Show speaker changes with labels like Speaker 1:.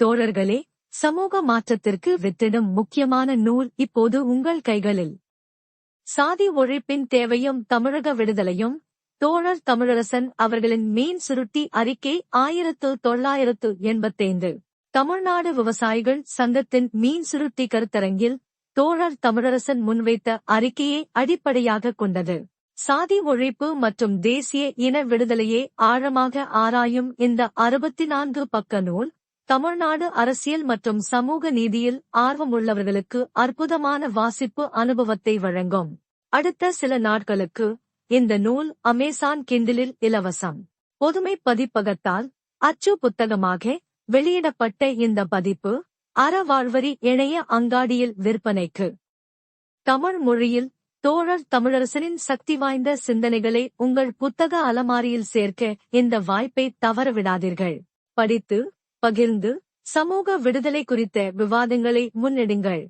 Speaker 1: தோழர்களே சமூக மாற்றத்திற்கு வித்திடும் முக்கியமான நூல் இப்போது உங்கள் கைகளில். சாதி ஒழிப்பின் தேவையும் தமிழக விடுதலையும் தோழர் தமிழரசன் அவர்களின் மீன் சுருட்டி அறிக்கை ஆயிரத்து தொள்ளாயிரத்து எண்பத்தைந்து. தமிழ்நாடு விவசாயிகள் சங்கத்தின் மீன் சுருட்டி கருத்தரங்கில் தோழர் தமிழரசன் முன்வைத்த அறிக்கையை அடிப்படையாக கொண்டது. சாதி ஒழிப்பு மற்றும் தேசிய இன விடுதலையே ஆழமாக ஆராயும் இந்த அறுபத்தி நான்கு பக்க நூல் தமிழ்நாடு அரசியல் மற்றும் சமூக நீதியில் ஆர்வமுள்ளவர்களுக்கு அற்புதமான வாசிப்பு அனுபவத்தை வழங்கும். அடுத்த சில நாட்களுக்கு இந்த நூல் அமேசான் கிண்டிலில் இலவசம். பொதுமை பதிப்பகத்தால் அச்சு புத்தகமாக வெளியிடப்பட்ட இந்த பதிப்பு அறவாழ்வரி இணைய அங்காடியில் விற்பனைக்கு. தமிழ் மொழியில் தோழர் தமிழரசனின் சக்தி வாய்ந்த சிந்தனைகளை உங்கள் புத்தக அலமாரியில் சேர்க்க இந்த வாய்ப்பை தவறவிடாதீர்கள். படித்து பகிர்ந்து சமூக விடுதலை குறித்த விவாதங்களை முன்னெடுங்கள்.